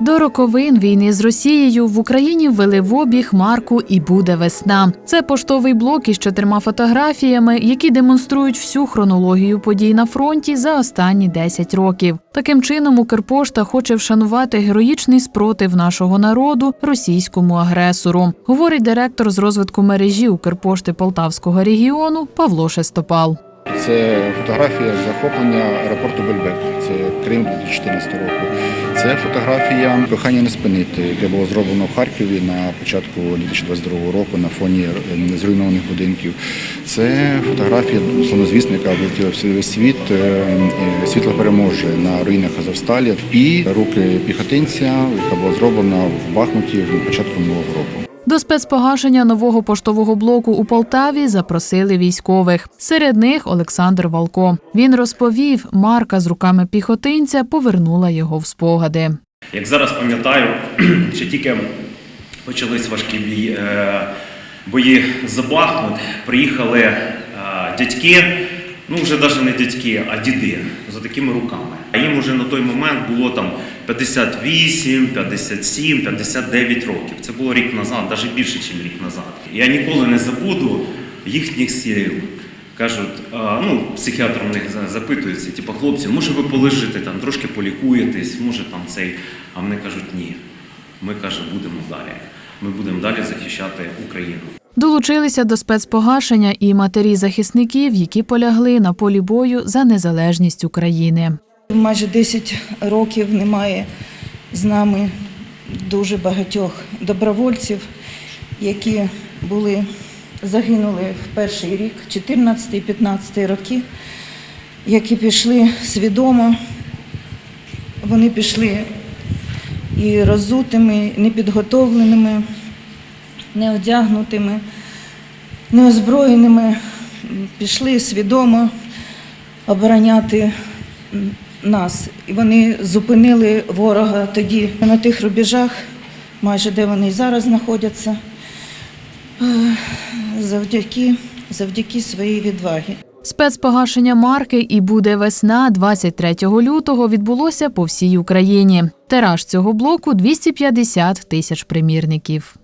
До роковин війни з Росією в Україні ввели в обіг марку і буде весна. Це поштовий блок із чотирма фотографіями, які демонструють всю хронологію подій на фронті за останні 10 років. Таким чином, Укрпошта хоче вшанувати героїчний спротив нашого народу російському агресору, говорить директор з розвитку мережі Укрпошти Полтавського регіону Павло Шестопал. Це фотографія захоплення аеропорту Бельбек. Це Крим 2014 року. Це фотографія кохання не спинити, яке було зроблено в Харкові на початку 2022 року на фоні зруйнованих будинків. Це фотографія славнозвісна, яка облетіла весь світ. е, е, Світло переможе на руїнах Азовсталі і руки піхотинця, яка була зроблена в Бахмуті в початку нового року. До спецпогашення нового поштового блоку у Полтаві запросили військових. Серед них Олександр Валко. Він розповів, марка з руками піхотинця повернула його в спогади. Як зараз пам'ятаю, ще тільки почались важкі бій, е, бої за Бахмут, приїхали е, дядьки, ну вже навіть не дядьки, а діди за такими руками. А їм вже на той момент було там 58, 57, 59 років. Це було рік назад, навіть більше, ніж рік назад. Я ніколи не забуду їхніх сіл. Кажуть, а, ну, психіатр у них запитується, типу, хлопці, може ви полежите там, трошки полікуєтесь, може там цей. А вони кажуть, ні. Ми каже, будемо далі. Ми будемо далі захищати Україну. Долучилися до спецпогашення і матері захисників, які полягли на полі бою за незалежність України. Майже 10 років немає з нами дуже багатьох добровольців, які були загинули в перший рік, 14-15 роки, які пішли свідомо. Вони пішли і розутими, непідготовленими, неодягнутими, неозброєними, пішли свідомо обороняти нас. І вони зупинили ворога тоді на тих рубежах, майже де вони і зараз знаходяться, е, завдяки, завдяки своїй відвагі. Спецпогашення марки і буде весна 23 лютого відбулося по всій Україні. Тираж цього блоку 250 тисяч примірників.